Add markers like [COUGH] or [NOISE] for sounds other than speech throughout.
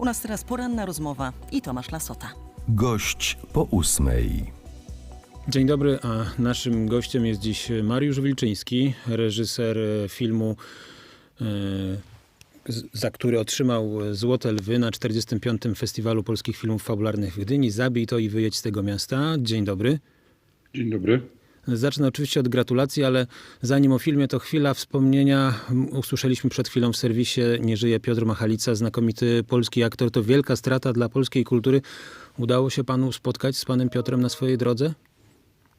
U nas teraz poranna rozmowa i Tomasz Lasota. Gość po ósmej. Dzień dobry, a naszym gościem jest dziś Mariusz Wilczyński, reżyser filmu, e, za który otrzymał Złote Lwy na 45. Festiwalu Polskich Filmów Fabularnych w Gdyni. Zabij to i wyjedź z tego miasta. Dzień dobry. Dzień dobry. Zacznę oczywiście od gratulacji, ale zanim o filmie, to chwila wspomnienia. Usłyszeliśmy przed chwilą w serwisie Nie żyje Piotr Machalica, znakomity polski aktor. To wielka strata dla polskiej kultury. Udało się panu spotkać z panem Piotrem na swojej drodze?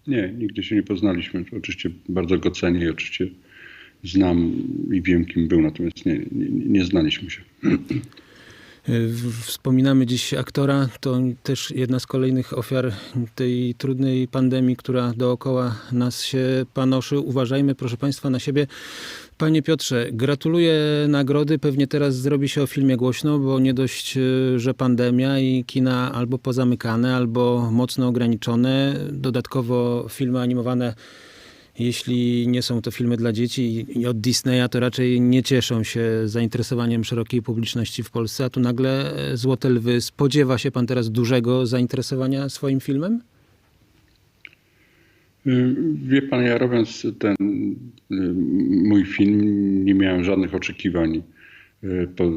Nie, nigdy się nie poznaliśmy. Oczywiście bardzo go cenię i oczywiście znam i wiem, kim był, natomiast nie, nie, nie znaliśmy się. [CLEARS THROAT] W- Wspominamy dziś aktora. To też jedna z kolejnych ofiar tej trudnej pandemii, która dookoła nas się panoszy. Uważajmy, proszę Państwa, na siebie. Panie Piotrze, gratuluję nagrody. Pewnie teraz zrobi się o filmie głośno, bo nie dość, y, że pandemia i kina albo pozamykane, albo mocno ograniczone. Dodatkowo filmy animowane jeśli nie są to filmy dla dzieci i od Disneya, to raczej nie cieszą się zainteresowaniem szerokiej publiczności w Polsce, a tu nagle e, Złote Lwy. Spodziewa się pan teraz dużego zainteresowania swoim filmem? Y, Wie pan, ja robiąc ten y, mój film, nie miałem żadnych oczekiwań. y, Po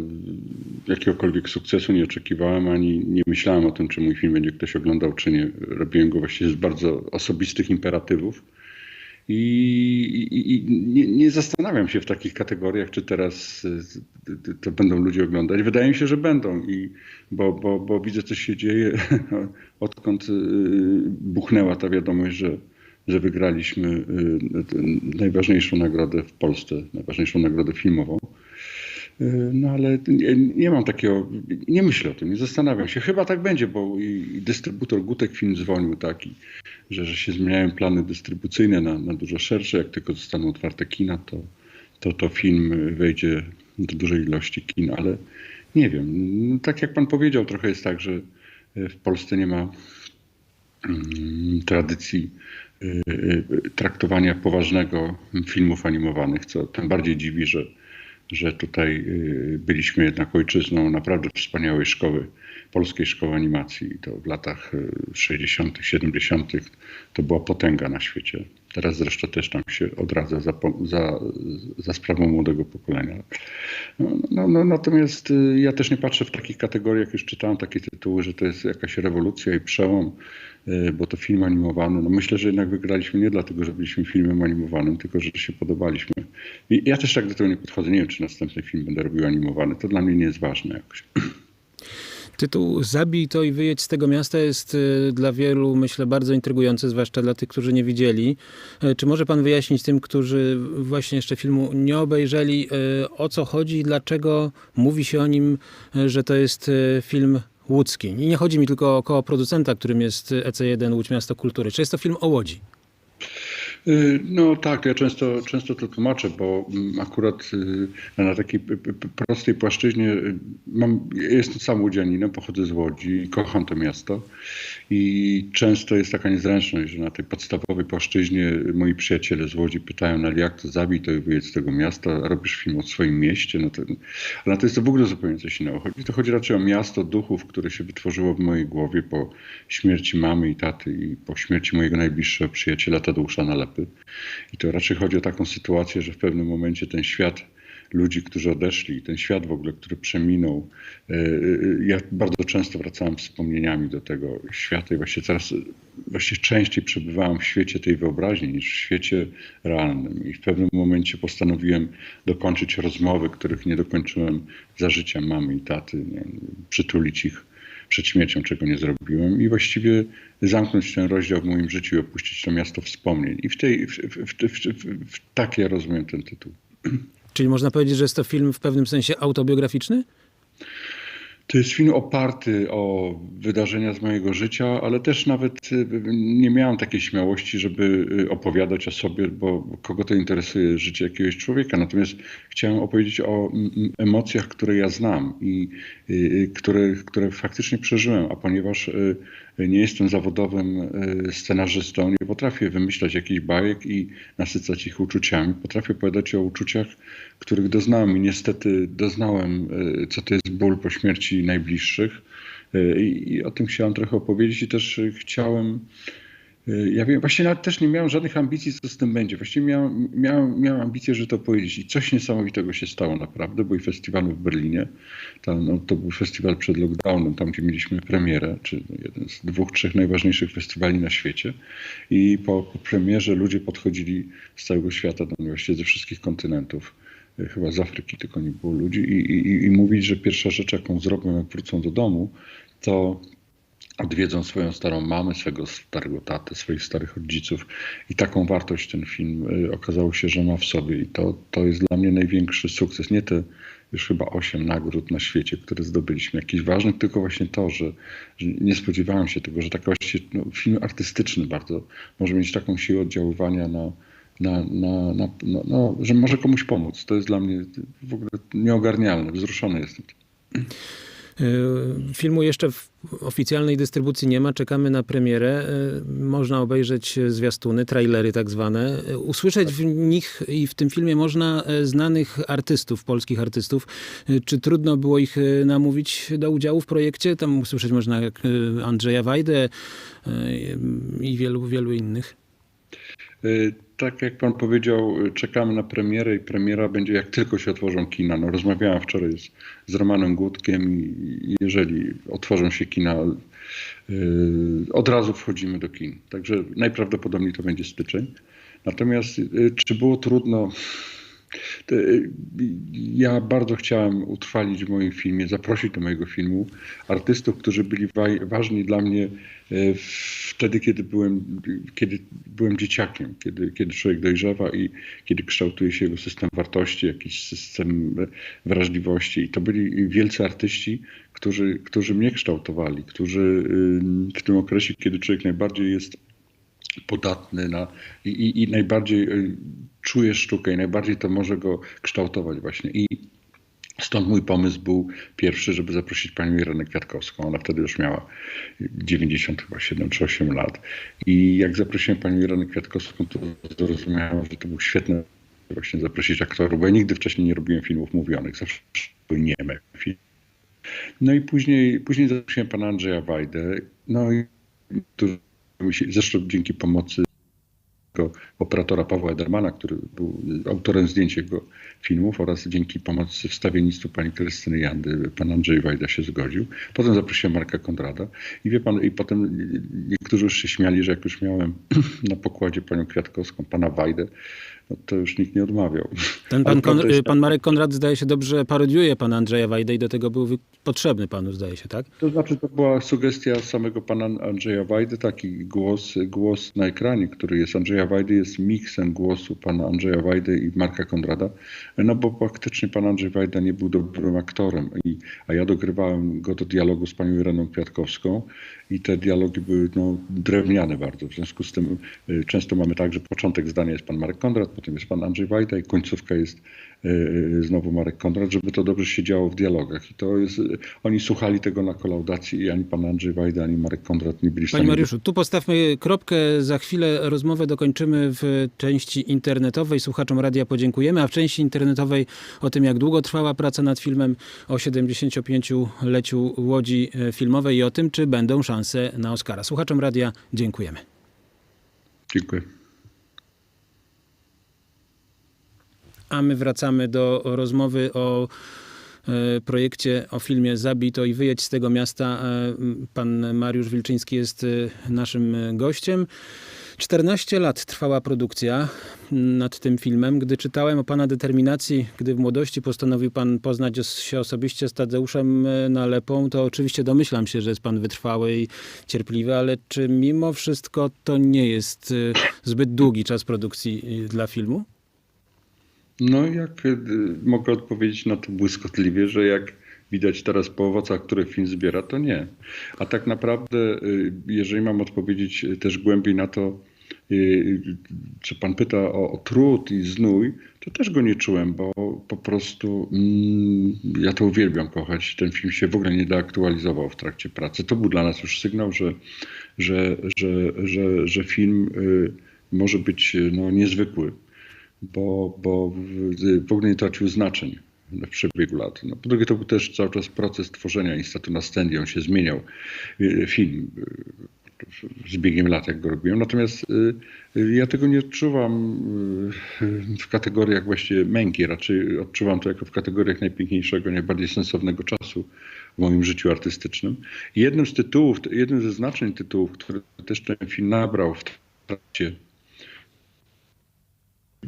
jakiegokolwiek sukcesu nie oczekiwałem, ani nie myślałem o tym, czy mój film będzie ktoś oglądał, czy nie. Robiłem go właściwie z bardzo osobistych imperatywów. I, i, i nie, nie zastanawiam się w takich kategoriach, czy teraz y, to będą ludzie oglądać. Wydaje mi się, że będą, i, bo, bo, bo widzę, co się dzieje, [LAUGHS] odkąd y, buchnęła ta wiadomość, że, że wygraliśmy y, najważniejszą nagrodę w Polsce, najważniejszą nagrodę filmową. Y, No ale nie, nie mam takiego, nie myślę o tym, nie zastanawiam się. Chyba tak będzie, bo i dystrybutor Gutek Film dzwonił taki, że, że się zmieniają plany dystrybucyjne na, na dużo szersze. Jak tylko zostaną otwarte kina, to, to, to film wejdzie do dużej ilości kin, ale nie wiem. Tak jak pan powiedział, trochę jest tak, że w Polsce nie ma mm, tradycji y, y, traktowania poważnego filmów animowanych, co tym bardziej dziwi, że, że tutaj y, byliśmy jednak ojczyzną naprawdę wspaniałej szkoły, polskiej szkoły animacji. I to w latach y, 60., 70. to była potęga na świecie. Teraz zresztą też tam się odradza za, za, za sprawą młodego pokolenia. No, no, no, natomiast y, ja też nie patrzę w takich kategoriach, już czytałem takie tytuły, że to jest jakaś rewolucja i przełom, y, bo to film animowany. No myślę, że jednak wygraliśmy nie dlatego, że byliśmy filmem animowanym, tylko że się podobaliśmy. I ja też tak do tego nie podchodzę. Nie wiem, czy następny film będę robił animowany. To dla mnie nie jest ważne jakoś. [CLEARS THROAT] Tytuł Zabij to i wyjedź z tego miasta jest y, dla wielu, myślę, bardzo intrygujący, zwłaszcza dla tych, którzy nie widzieli. Y, Czy może pan wyjaśnić tym, którzy właśnie jeszcze filmu nie obejrzeli, y, o co chodzi i dlaczego mówi się o nim, y, że to jest y, film łódzki? I nie chodzi mi tylko o koło producenta, którym jest EC1 Łódź Miasto Kultury. Czy jest to film o Łodzi? Y, No tak, ja często, często to tłumaczę, bo mm, akurat y, na takiej prostej płaszczyźnie y, mam, jestem sam łodzianinem, pochodzę z Łodzi kocham to miasto. I często jest taka niezręczność, że na tej podstawowej płaszczyźnie moi przyjaciele z Łodzi pytają, no jak to zabij, to wyjedź z tego miasta, robisz film o swoim mieście, no to, ale to jest to w ogóle zupełnie coś innego. Chodzi, to chodzi raczej o miasto duchów, które się wytworzyło w mojej głowie po śmierci mamy i taty i po śmierci mojego najbliższego przyjaciela Tadeusza I to raczej chodzi o taką sytuację, że w pewnym momencie ten świat ludzi, którzy odeszli, ten świat w ogóle, który przeminął. e, e, Ja bardzo często wracałem wspomnieniami do tego świata i właśnie coraz właściwie częściej przebywałem w świecie tej wyobraźni niż w świecie realnym. I w pewnym momencie postanowiłem dokończyć rozmowy, których nie dokończyłem za życia mamy i taty, nie, przytulić ich przed śmiercią, czego nie zrobiłem i właściwie zamknąć ten rozdział w moim życiu i opuścić to miasto wspomnień. I w, tej, w, w, w, tak ja rozumiem ten tytuł. [CLEARS THROAT] Czyli można powiedzieć, że jest to film w pewnym sensie autobiograficzny? To jest film oparty o wydarzenia z mojego życia, ale też nawet y, nie miałem takiej śmiałości, żeby y, opowiadać o sobie, bo kogo to interesuje życie jakiegoś człowieka. Natomiast chciałem opowiedzieć o emocjach, które ja znam i y, które, które faktycznie przeżyłem. A ponieważ Nie jestem zawodowym y, scenarzystą, nie potrafię wymyślać jakichś bajek i nasycać ich uczuciami. Potrafię opowiadać o uczuciach, których doznałem i niestety doznałem, y, co to jest ból po śmierci najbliższych. Y, I, i o tym chciałem trochę opowiedzieć i też chciałem Ja wiem, właśnie nawet też nie miałem żadnych ambicji, co z tym będzie. Właściwie miałem, miałem, miałem ambicję, że to powiedzieć. I coś niesamowitego się stało naprawdę, bo i festiwalu w Berlinie, tam, no, to był festiwal przed lockdownem, tam gdzie mieliśmy premierę, czy jeden z dwóch, trzech najważniejszych festiwali na świecie. I po, po premierze ludzie podchodzili z całego świata mnie, właściwie ze wszystkich kontynentów. Y, Chyba z Afryki tylko nie było ludzi i, i, i mówić, że pierwsza rzecz, jaką zrobią, jak wrócą do domu, to odwiedzą swoją starą mamę, swojego starego tatę, swoich starych rodziców i taką wartość ten film y, okazało się, że ma w sobie i to, to jest dla mnie największy sukces. Nie te już chyba osiem nagród na świecie, które zdobyliśmy, jakichś ważnych, tylko właśnie to, że, że nie spodziewałem się tego, że taki właściwie no, film artystyczny bardzo może mieć taką siłę oddziaływania na, na, na, na, że może komuś pomóc. To jest dla mnie w ogóle nieogarnialne, wzruszony jestem. Y, Filmu jeszcze w oficjalnej dystrybucji nie ma, czekamy na premierę. Y, Można obejrzeć zwiastuny, trailery tak zwane. Y, Usłyszeć w nich i w tym filmie można y, znanych artystów, polskich artystów. Y, Czy trudno było ich y, namówić do udziału w projekcie? Tam usłyszeć można y, Andrzeja Wajdę y, i wielu, wielu innych. Y, Tak jak pan powiedział, y, czekamy na premierę i premiera będzie jak tylko się otworzą kina. No, rozmawiałem wczoraj z, z Romanem Głódkiem i jeżeli otworzą się kina, y, od razu wchodzimy do kin. Także najprawdopodobniej to będzie styczeń. Natomiast y, czy było trudno? Y, Ja bardzo chciałem utrwalić w moim filmie, zaprosić do mojego filmu artystów, którzy byli wa- ważni dla mnie e, wtedy, kiedy byłem, kiedy byłem dzieciakiem, kiedy, kiedy człowiek dojrzewa i kiedy kształtuje się jego system wartości, jakiś system wrażliwości. I to byli wielcy artyści, którzy, którzy mnie kształtowali, którzy y, w tym okresie, kiedy człowiek najbardziej jest podatny na, i, i, i najbardziej y, czuje sztukę i najbardziej to może go kształtować właśnie. I stąd mój pomysł był pierwszy, żeby zaprosić panią Irenę Kwiatkowską. Ona wtedy już miała 97 czy 8 lat. I jak zaprosiłem panią Irenę Kwiatkowską, to zrozumiałem, że to był świetny właśnie zaprosić aktorów, bo ja nigdy wcześniej nie robiłem filmów mówionych, zawsze były nieme filmy. No i później, później zaprosiłem pana Andrzeja Wajdę, no i zresztą dzięki pomocy operatora Pawła Edermana, który był autorem zdjęć jego filmów oraz dzięki pomocy wstawiennictwu pani Krystyny Jandy, pan Andrzej Wajda się zgodził. Potem zaprosiłem Marka Konrada i wie pan, i potem niektórzy już się śmiali, że jak już miałem [CLEARS THROAT] na pokładzie panią Kwiatkowską, pana Wajdę, no to już nikt nie odmawiał. Ten pan, Kon- jest pan Marek Konrad zdaje się dobrze parodiuje pana Andrzeja Wajdę i do tego był potrzebny panu, zdaje się, tak? To znaczy, to była sugestia samego pana Andrzeja Wajdy, taki głos, głos na ekranie, który jest Andrzeja Wajdy, jest miksem głosu pana Andrzeja Wajdy i Marka Konrada, no bo faktycznie pan Andrzej Wajda nie był dobrym aktorem, i, a ja dogrywałem go do dialogu z panią Ireną Kwiatkowską i te dialogi były no, drewniane bardzo, w związku z tym y, często mamy tak, że początek zdania jest pan Marek Konrad, potem jest pan Andrzej Wajda i końcówka jest znowu Marek Konrad, żeby to dobrze się działo w dialogach i to jest, y, oni słuchali tego na kolaudacji i ani pan Andrzej Wajda, ani Marek Konrad nie byli Panie Mariuszu, tu postawmy kropkę. Za chwilę rozmowę dokończymy w części internetowej. Słuchaczom radia podziękujemy, a w części internetowej o tym, jak długo trwała praca nad filmem o 75-leciu Łodzi e, Filmowej i o tym, czy będą szanse na Oscara. Słuchaczom radia dziękujemy. Dziękuję. A my wracamy do rozmowy o e, projekcie, o filmie Zabito i wyjedź z tego miasta. E, Pan Mariusz Wilczyński jest e, naszym gościem. 14 lat trwała produkcja nad tym filmem. Gdy czytałem o Pana determinacji, gdy w młodości postanowił Pan poznać się osobiście z Tadeuszem Nalepą, to oczywiście domyślam się, że jest Pan wytrwały i cierpliwy, ale czy mimo wszystko to nie jest zbyt długi czas produkcji dla filmu? No jak y, mogę odpowiedzieć na to błyskotliwie, że jak widać teraz po owocach, które film zbiera, to nie. A tak naprawdę, y, jeżeli mam odpowiedzieć y, też głębiej na to, czy pan pyta o, o trud i znój, to też go nie czułem, bo po prostu mm, ja to uwielbiam kochać. Ten film się w ogóle nie deaktualizował w trakcie pracy. To był dla nas już sygnał, że, że, że, że, że film y, może być no, niezwykły, bo, bo w, ogóle nie tracił znaczeń w przebiegu lat. No, po drugie, to był też cały czas proces tworzenia Instytutu na Stędzie, on się zmieniał. Y, Film y, z biegiem lat, jak go robiłem. Natomiast y, ja tego nie odczuwam w kategoriach właściwie męki, raczej odczuwam to jako w kategoriach najpiękniejszego, najbardziej sensownego czasu w moim życiu artystycznym. Jednym z tytułów, jednym ze znaczeń tytułów, które też ten film nabrał w trakcie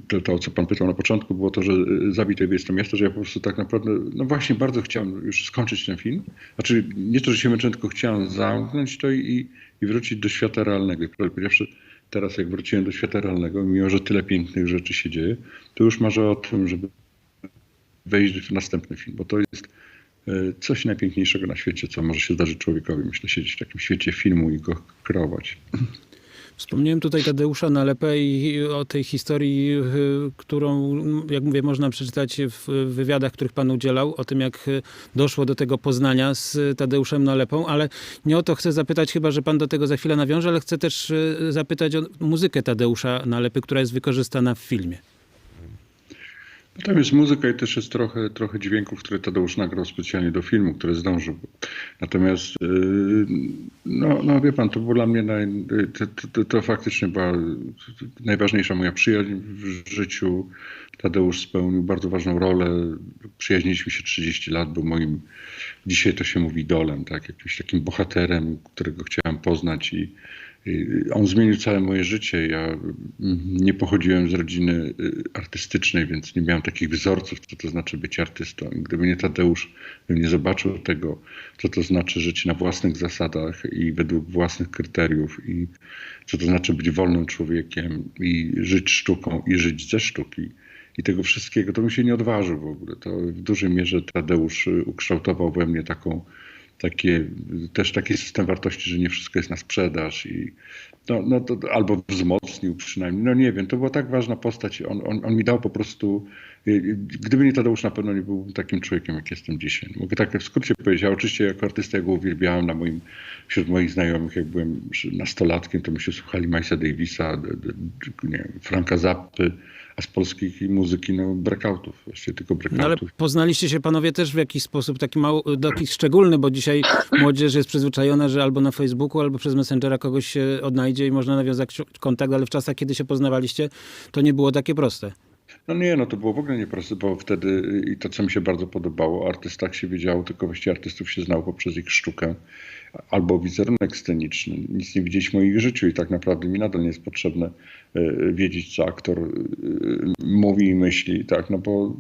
to, to, co pan pytał na początku, było to, że y, zabite jest to miasto, że ja po prostu tak naprawdę, no właśnie bardzo chciałem już skończyć ten film. Znaczy nie to, że się męczyłem, tylko chciałem zamknąć to i, i wrócić do świata realnego. I powiedziawszy, teraz jak wróciłem do świata realnego, mimo że tyle pięknych rzeczy się dzieje, to już marzę o tym, żeby wejść w następny film, bo to jest y, coś najpiękniejszego na świecie, co może się zdarzyć człowiekowi. Myślę, siedzieć w takim świecie filmu i go kreować. Wspomniałem tutaj Tadeusza Nalepę i o tej historii, y, którą, jak mówię, można przeczytać w wywiadach, których pan udzielał, o tym, jak y, doszło do tego poznania z Tadeuszem Nalepą, ale nie o to chcę zapytać, chyba że pan do tego za chwilę nawiąże, ale chcę też y, zapytać o muzykę Tadeusza Nalepy, która jest wykorzystana w filmie. No Tam jest muzyka i też jest trochę, trochę dźwięków, które Tadeusz nagrał specjalnie do filmu, które zdążył. Natomiast, yy, no, no wie pan, to było dla mnie, naj, to, to, to faktycznie była najważniejsza moja przyjaźń w życiu. Tadeusz spełnił bardzo ważną rolę. Przyjaźniliśmy się 30 lat, był moim, dzisiaj to się mówi idolem, tak, jakimś takim bohaterem, którego chciałem poznać i, on zmienił całe moje życie. Ja mm, nie pochodziłem z rodziny y, artystycznej, więc nie miałem takich wzorców, co to znaczy być artystą. I gdyby nie Tadeusz, bym nie zobaczył tego, co to znaczy żyć na własnych zasadach i według własnych kryteriów, i co to znaczy być wolnym człowiekiem i żyć sztuką i żyć ze sztuki. I tego wszystkiego, to bym się nie odważył w ogóle. To w dużej mierze Tadeusz y, ukształtował we mnie taką takie, też taki system wartości, że nie wszystko jest na sprzedaż i no, no to, albo wzmocnił przynajmniej, no nie wiem, to była tak ważna postać, on, on, on mi dał po prostu, gdyby nie Tadeusz na pewno nie był takim człowiekiem, jak jestem dzisiaj. Mogę tak w skrócie powiedzieć, oczywiście jako artysta ja go uwielbiałem na moim, wśród moich znajomych, jak byłem nastolatkiem, to myśmy słuchali Milesa Davisa, Franka Zappy, a z polskiej muzyki no breakoutów, właściwie tylko No ale breakoutów. poznaliście się panowie też w jakiś sposób taki mało, taki szczególny, bo dzisiaj [LAUGHS] młodzież jest przyzwyczajona, że albo na Facebooku, albo przez Messengera kogoś się odnajdzie i można nawiązać kontakt, ale w czasach, kiedy się poznawaliście, to nie było takie proste. No nie, no to było w ogóle nieproste, bo wtedy i to, co mi się bardzo podobało, o artystach się wiedziało, tylko właściwie artystów się znało poprzez ich sztukę albo wizerunek sceniczny. Nic nie widzieliśmy o ich życiu i tak naprawdę mi nadal nie jest potrzebne e, wiedzieć, co aktor e, mówi i myśli, tak, no bo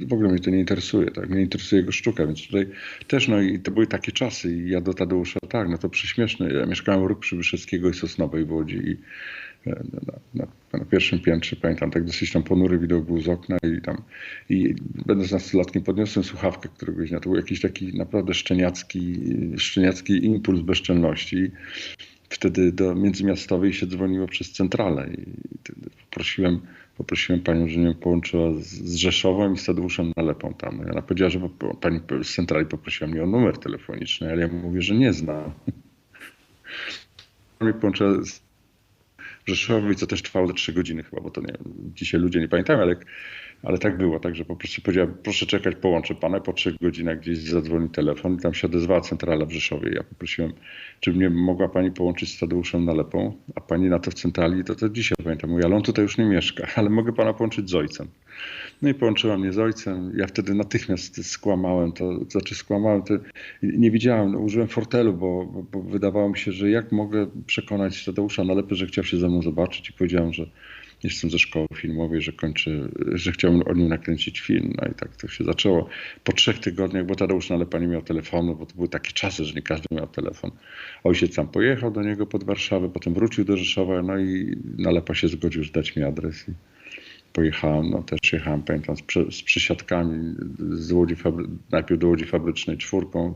w ogóle mnie to nie interesuje, tak, mnie interesuje jego sztuka, więc tutaj też, no i to były takie czasy i ja do Tadeusza, tak, no to przyśmieszne, ja mieszkałem róg Przybyszewskiego i Sosnowej w Łodzi i na, na, na, pierwszym piętrze, pamiętam, tak dosyć tam ponury widok był z okna i tam, i będąc nastolatkiem podniosłem słuchawkę któregoś dnia, to był jakiś taki naprawdę szczeniacki, szczeniacki impuls bezczelności. Wtedy do międzymiastowej się dzwoniło przez centralę i poprosiłem, poprosiłem panią, że mnie połączyła z, Rzeszowem i z Tadeuszem Nalepą tam. I ona powiedziała, że pani z centrali poprosiła mnie o numer telefoniczny, ale ja mówię, że nie znam. [LAUGHS] mnie połączyła z Rzeszowi, co też trwało ze 3 godziny chyba, bo to nie, dzisiaj ludzie nie pamiętają, ale, ale tak było, także po prostu powiedziałem, proszę czekać, połączę pana, po 3 godzinach gdzieś zadzwoni telefon i tam się odezwała centrala w Rzeszowie. Ja poprosiłem, czy mnie mogła pani połączyć z Tadeuszem Nalepą, a pani na to w centrali, to to dzisiaj pamiętam, mówi, ale on tutaj już nie mieszka, [LAUGHS] ale mogę pana połączyć z ojcem. No i połączyła mnie z ojcem. Ja wtedy natychmiast skłamałem to znaczy skłamałem to, nie widziałem, no, użyłem fortelu, bo, bo, bo wydawało mi się, że jak mogę przekonać Tadeusza Nalepy, że chciał się ze mną zobaczyć i powiedziałem, że jestem ze szkoły filmowej, że kończę, że chciałbym o nim nakręcić film. No i tak to się zaczęło. Po trzech tygodniach, bo Tadeusz Nalepa nie miał telefonu, bo to były takie czasy, że nie każdy miał telefon. Ojciec sam pojechał do niego pod Warszawę, potem wrócił do Rzeszowa, no i Nalepa się zgodził dać mi adres. I pojechałem, no też jechałem, pamiętam, z, przy, z przysiadkami z Łodzi najpierw do Łodzi Fabrycznej czwórką,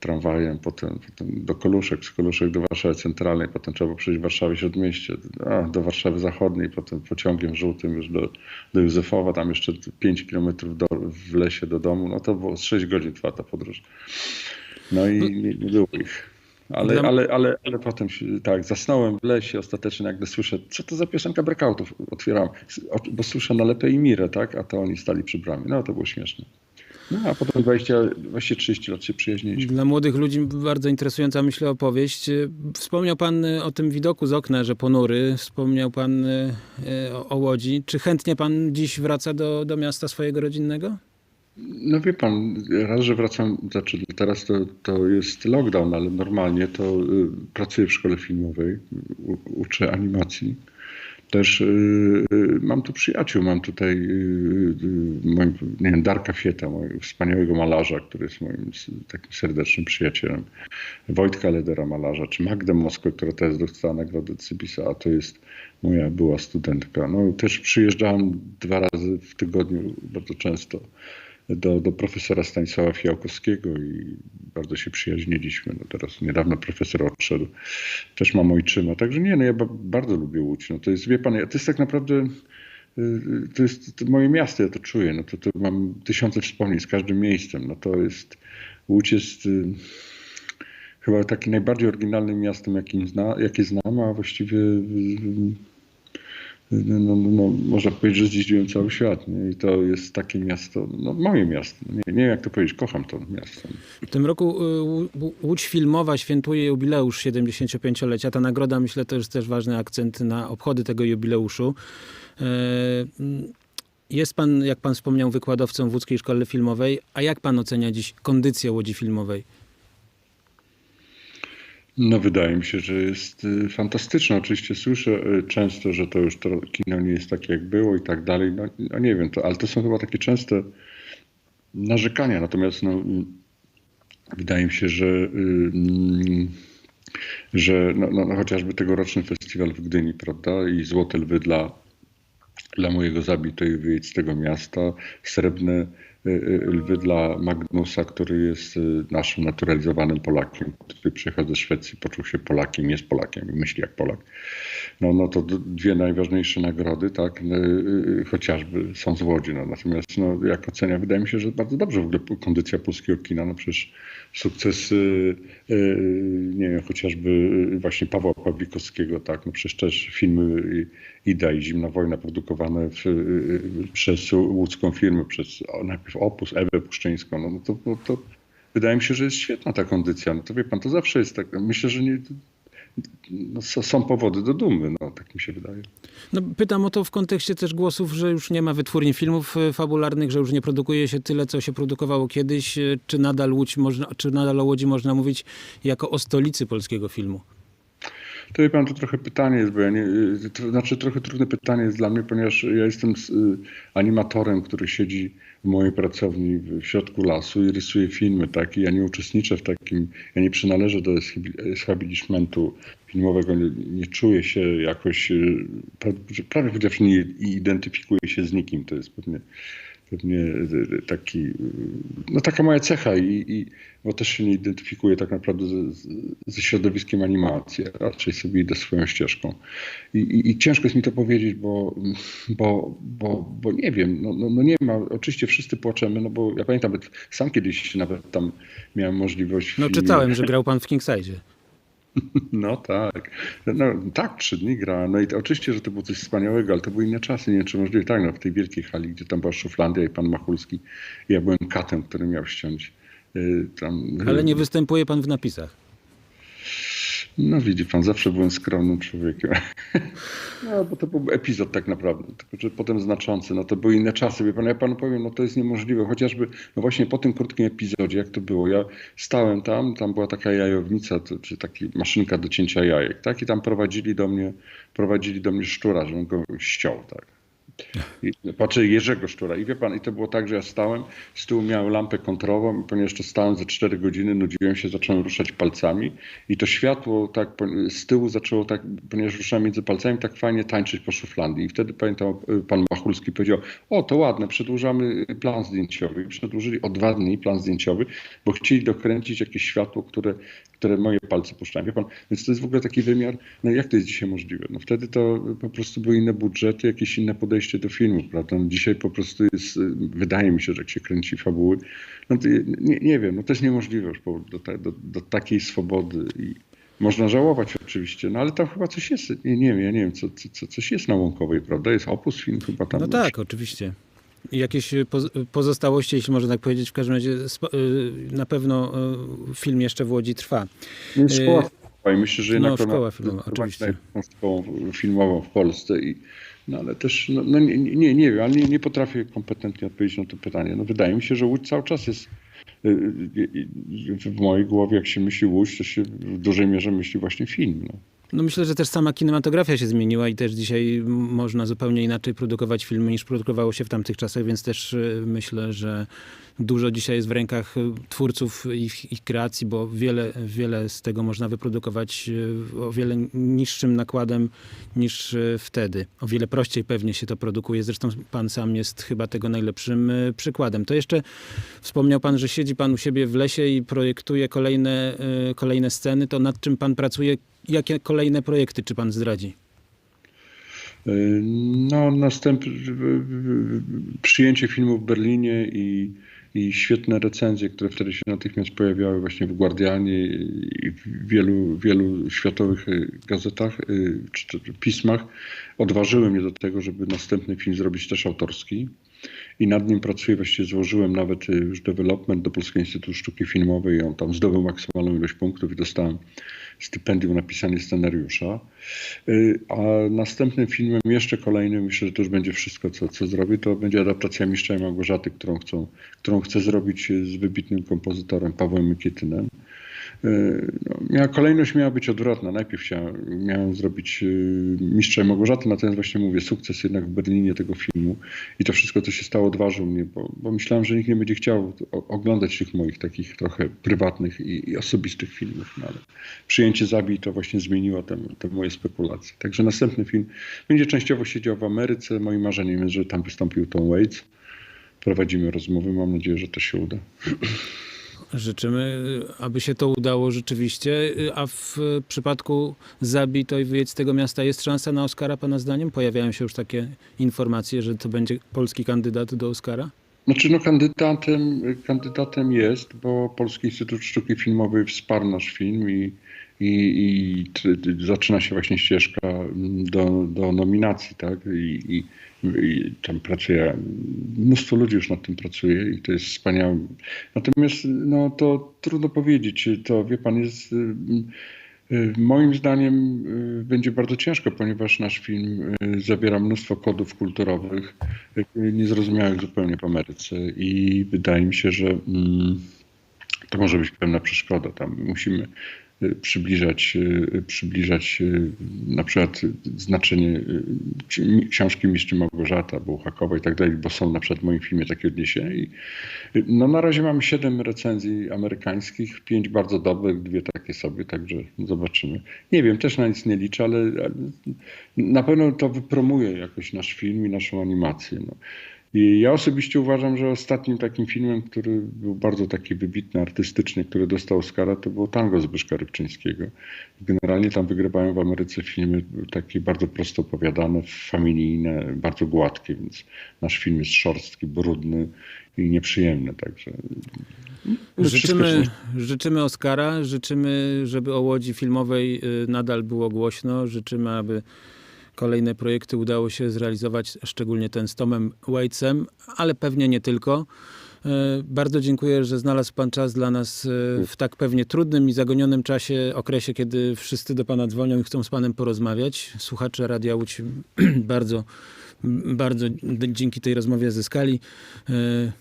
tramwajem, potem, potem do Koluszek, z Koluszek do Warszawy Centralnej, potem trzeba było przejść Warszawy Śródmieście, a, do Warszawy Zachodniej, potem pociągiem żółtym już do, do Józefowa, tam jeszcze 5 kilometrów w lesie do domu, no to było z 6 godzin trwa ta podróż. No i nie, nie było ich. Ale, Dla- ale, ale, ale potem tak, zasnąłem w lesie ostatecznie, nagle słyszę, co to za piosenka breakoutów? Otwieram, bo słyszę Nalepę i Mirę, tak, a to oni stali przy bramie. No to było śmieszne. No a potem 20, właściwie 30 lat się przyjaźniliśmy. Dla młodych ludzi bardzo interesująca, myślę, opowieść. Wspomniał pan y, o tym widoku z okna, że ponury. Wspomniał pan y, o, o Łodzi. Czy chętnie pan dziś wraca do, do miasta swojego rodzinnego? No wie pan, raz, że wracam, znaczy teraz to, to jest lockdown, ale normalnie to y, pracuję w szkole filmowej, u, uczę animacji. Też y, y, mam tu przyjaciół, mam tutaj y, nie wiem, Darka Fieta, mojego wspaniałego malarza, który jest moim takim serdecznym przyjacielem, Wojtka Ledera malarza, czy Magdę Moskwę, która teraz dostała nagrodę Cybisa, a to jest moja była studentka. No też przyjeżdżałem dwa razy w tygodniu, bardzo często do, do profesora Stanisława Fiałkowskiego i bardzo się przyjaźniliśmy. No teraz niedawno profesor odszedł. Też mam ojczyma. Także nie, no ja ba- bardzo lubię Łódź. No to jest, wie pan, to jest tak naprawdę y, y, to jest to moje miasto, ja to czuję. No to, to mam tysiące wspomnień z każdym miejscem. No to jest, Łódź jest y, chyba takim najbardziej oryginalnym miastem, jakim zna, jakie znam, a właściwie no, no, no, no, można powiedzieć, że zjeździłem cały świat. Nie? I to jest takie miasto, no, moje miasto. Nie, nie wiem jak to powiedzieć, kocham to miasto. W tym roku y, Łódź Filmowa świętuje jubileusz 75-lecia. Ta nagroda, myślę, to jest też ważny akcent na obchody tego jubileuszu. Mm, Jest pan, jak pan wspomniał, wykładowcą w Łódzkiej Szkole Filmowej. A jak pan ocenia dziś kondycję Łodzi Filmowej? No wydaje mi się, że jest y, fantastyczna. Oczywiście słyszę y, często, że to już to kino nie jest takie jak było i tak dalej. No, no nie wiem, to, ale to są chyba takie częste narzekania. Natomiast no, y, wydaje mi się, że, y, mm, że no, no, no, chociażby tegoroczny festiwal w Gdyni, prawda, i Złote Lwy dla, dla mojego zabitej wyjedź z tego miasta, srebrne lwy dla Magnusa, który jest y, naszym naturalizowanym Polakiem, który przyjechał ze Szwecji, poczuł się Polakiem, jest Polakiem myśli jak Polak. No, no to dwie najważniejsze nagrody, tak, y, y, chociażby są z Łodzi. No, natomiast no, jak ocenia, wydaje mi się, że bardzo dobrze w ogóle kondycja polskiego kina, no przecież sukcesy, y, nie wiem, chociażby y, właśnie Pawła Pawlikowskiego, tak, no przecież też filmy y, Ida i Zimna Wojna produkowane w, y, y, przez łódzką firmę, przez najpierw Opus, Ewę Puszczyńską, no, to, no to wydaje mi się, że jest świetna ta kondycja. No to wie pan, to zawsze jest tak, myślę, że nie, no, są powody do dumy, no tak mi się wydaje. No, pytam o to w kontekście też głosów, że już nie ma wytwórni filmów e, fabularnych, że już nie produkuje się tyle, co się produkowało kiedyś. E, Czy nadal, Łódź można, czy nadal o Łodzi można mówić jako o stolicy polskiego filmu? To wie pan, to trochę pytanie jest, bo ja nie, y, to znaczy trochę trudne pytanie jest dla mnie, ponieważ ja jestem animatorem, który siedzi w mojej pracowni w środku lasu i rysuje filmy, tak, i ja nie uczestniczę w takim, ja nie przynależę do establishmentu filmowego, nie, nie czuję się jakoś, pra- prawie powiedziawszy nie identyfikuję się z nikim, to jest pewnie pewnie y, taki, y, no taka moja cecha i, i bo też się nie identyfikuję tak naprawdę ze, ze środowiskiem animacji, raczej sobie idę swoją ścieżką. I, i, i ciężko jest mi to powiedzieć, bo, bo, bo, bo nie wiem, no, no, no nie ma, oczywiście wszyscy płaczemy, no bo ja pamiętam, sam kiedyś nawet tam miałem możliwość... No filmie- czytałem, że grał pan w Kingsidzie. [LAUGHS] no tak. No, tak, trzy dni gra. No i to, oczywiście, że to było coś wspaniałego, ale to były inne czasy. Nie wiem, czy możliwe. Tak, no, w tej wielkiej hali, gdzie tam była Szuflandia i pan Machulski. Ja byłem katem, który miał ściąć. y, Tam, Ale nie występuje pan w napisach. No widzi pan, zawsze byłem skromnym człowiekiem. [LAUGHS] No, bo to był epizod tak naprawdę, tylko że potem znaczący. No to były inne czasy. Wie pan, ja panu powiem, no to jest niemożliwe. Chociażby, no właśnie po tym krótkim epizodzie, jak to było, ja stałem tam, tam była taka jajownica, to, czy taka maszynka do cięcia jajek, tak? I tam prowadzili do mnie, prowadzili do mnie szczura, żebym go ściął, tak? Patrzę Jerzego Szczura i wie pan, i to było tak, że ja stałem, z tyłu miałem lampę kontrową ponieważ to stałem ze 4 godziny, nudziłem się, zacząłem ruszać palcami i to światło tak z tyłu zaczęło tak, ponieważ ruszałem między palcami, tak fajnie tańczyć po szuflandii. I wtedy pamiętam, y, pan Machulski powiedział, o to ładne, przedłużamy plan zdjęciowy. I przedłużyli o dwa dni plan zdjęciowy, bo chcieli dokręcić jakieś światło, które, które moje palce puszczają. Wie pan, więc to jest w ogóle taki wymiar, no jak to jest dzisiaj możliwe? No wtedy to po prostu były inne budżety, jakieś inne podejście do filmu, prawda? No dzisiaj po prostu jest, y, wydaje mi się, że jak się kręci fabuły, no to nie, nie wiem, no to jest niemożliwe już do, do, do takiej swobody i można żałować oczywiście, no ale tam chyba coś jest, nie, nie wiem, ja nie wiem, co, co, co, coś jest na Łąkowej, prawda? Jest opus film chyba tam. No tak, oczywiście. I jakieś y, poz- pozostałości, jeśli można tak powiedzieć, w każdym razie y, na pewno y, film jeszcze w Łodzi trwa. No, Szkoła Y, filmowa i myślę, że no, jednak ona szkoła filmowa, jest oczywiście. najlepszą szkołą filmową w Polsce. I, no ale też, no, no nie, nie, nie wiem, ale nie, nie potrafię kompetentnie odpowiedzieć na to pytanie. No wydaje mi się, że Łódź cały czas jest y, y, y, w mojej głowie, jak się myśli Łódź, to się w dużej mierze myśli właśnie film. No. No myślę, że też sama kinematografia się zmieniła i też dzisiaj można zupełnie inaczej produkować filmy niż produkowało się w tamtych czasach, więc też myślę, że dużo dzisiaj jest w rękach y, twórców ich, ich kreacji, bo wiele, wiele z tego można wyprodukować y, o wiele niższym nakładem niż y, wtedy. O wiele prościej pewnie się to produkuje. Zresztą pan sam jest chyba tego najlepszym przykładem. To jeszcze wspomniał pan, że siedzi pan u siebie w lesie i projektuje kolejne, kolejne sceny. To nad czym pan pracuje? Jakie kolejne projekty, czy pan zdradzi? No, następ, przyjęcie filmu w Berlinie i, i świetne recenzje, które wtedy się natychmiast pojawiały właśnie w Guardianie i w wielu, wielu światowych y, gazetach y, czy, czy pismach, odważyły mnie do tego, żeby następny film zrobić też autorski. I nad nim pracuję, właściwie złożyłem nawet y, już development do Polskiego Instytutu Sztuki Filmowej i on tam zdobył maksymalną ilość punktów i dostałem stypendium na pisanie scenariusza. Y, A następnym filmem, jeszcze kolejnym, myślę, że to już będzie wszystko, co, co zrobię, to będzie adaptacja Mistrza i Małgorzaty, którą, chcą, którą chcę zrobić y, z wybitnym kompozytorem Pawłem Mykietynem. Y, No, miała, kolejność miała być odwrotna. Najpierw miałem zrobić y, Mistrza i Małgorzaty, natomiast właśnie mówię, sukces jednak w Berlinie tego filmu i to wszystko, co się stało, odważył mnie, bo, bo myślałem, że nikt nie będzie chciał oglądać tych moich takich trochę prywatnych i, i osobistych filmów, no, ale przyjęcie Zabij to właśnie zmieniło te, te moje spekulacje. Także następny film będzie częściowo siedział w Ameryce. Moim marzeniem jest, że tam wystąpił Tom Waits. Prowadzimy rozmowy, mam nadzieję, że to się uda. [CLEARS THROAT] Życzymy, aby się to udało rzeczywiście. A w przypadku Zabij to i wyjedź z tego miasta jest szansa na Oscara, pana zdaniem? Pojawiają się już takie informacje, że to będzie polski kandydat do Oscara? Znaczy, no kandydatem, kandydatem jest, bo Polski Instytut Sztuki Filmowej wsparł nasz film i, i, i zaczyna się właśnie ścieżka do, do nominacji, tak? I, i, I tam pracuje, mnóstwo ludzi już nad tym pracuje i to jest wspaniałe. Natomiast, no to trudno powiedzieć, to wie pan, jest... y, y, Moim zdaniem y, będzie bardzo ciężko, ponieważ nasz film zawiera mnóstwo kodów kulturowych, niezrozumiałych zupełnie w Ameryce i wydaje mi się, że mm, to może być pewna przeszkoda. Tam musimy przybliżać, y, przybliżać y, na przykład znaczenie y, ksi- książki Mistrz Małgorzata, Bułhakowa i tak dalej, bo są na przykład w moim filmie takie odniesienia. I, no na razie mamy siedem recenzji amerykańskich, pięć bardzo dobrych, dwie takie sobie, także zobaczymy. Nie wiem, też na nic nie liczę, ale na pewno to wypromuje jakoś nasz film i naszą animację. No. I ja osobiście uważam, że ostatnim takim filmem, który był bardzo taki wybitny artystycznie, który dostał Oscara, to było Tango Zbyszka Rybczyńskiego. Generalnie tam wygrywają w Ameryce filmy takie bardzo prosto opowiadane, familijne, bardzo gładkie, więc nasz film jest szorstki, brudny i nieprzyjemny, także... no, Życzymy, się- życzymy Oscara, życzymy, żeby o Łodzi Filmowej y, nadal było głośno, życzymy, aby kolejne projekty udało się zrealizować, szczególnie ten z Tomem Waitsem, ale pewnie nie tylko. Y, Bardzo dziękuję, że znalazł Pan czas dla nas y, w tak pewnie trudnym i zagonionym czasie, okresie, kiedy wszyscy do Pana dzwonią i chcą z Panem porozmawiać. Słuchacze Radia Łódź [CLEARS THROAT] bardzo, bardzo dzięki tej rozmowie zyskali. Y,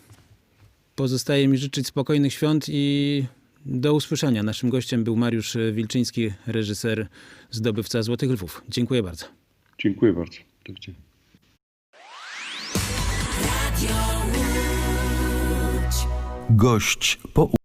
Pozostaje mi życzyć spokojnych świąt i do usłyszenia. Naszym gościem był Mariusz Wilczyński, reżyser, zdobywca Złotych Lwów. Dziękuję bardzo. Dziękuję bardzo. Gość po